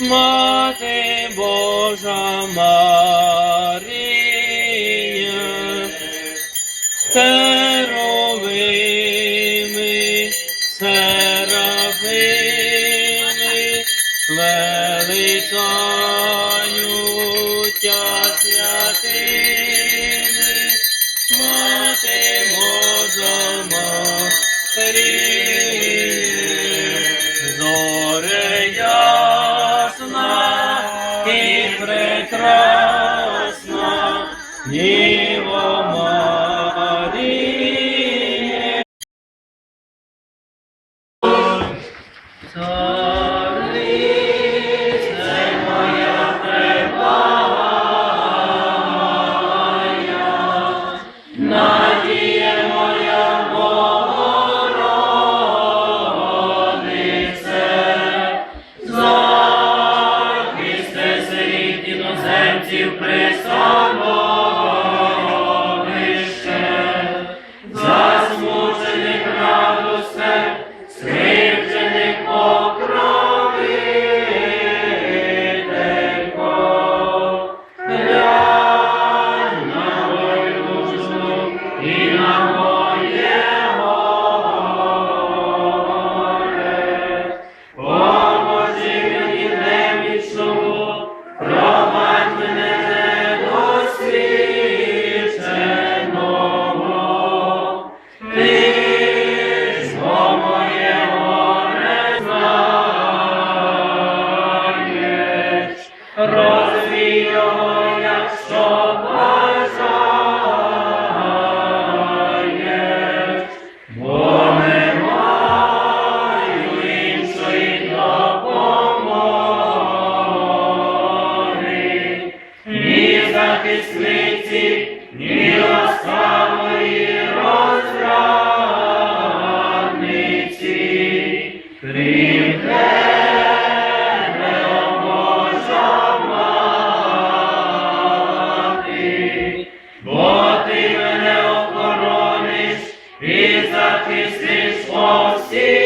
Мати Божа Марія, Херовими, Серафими, величають тя святими, Мати Божа Марія, зоре Діво. Царице моя преблагая, надія моя Богородице, захисти сиріт іноземців Ти мене охорониш і захистиш осі.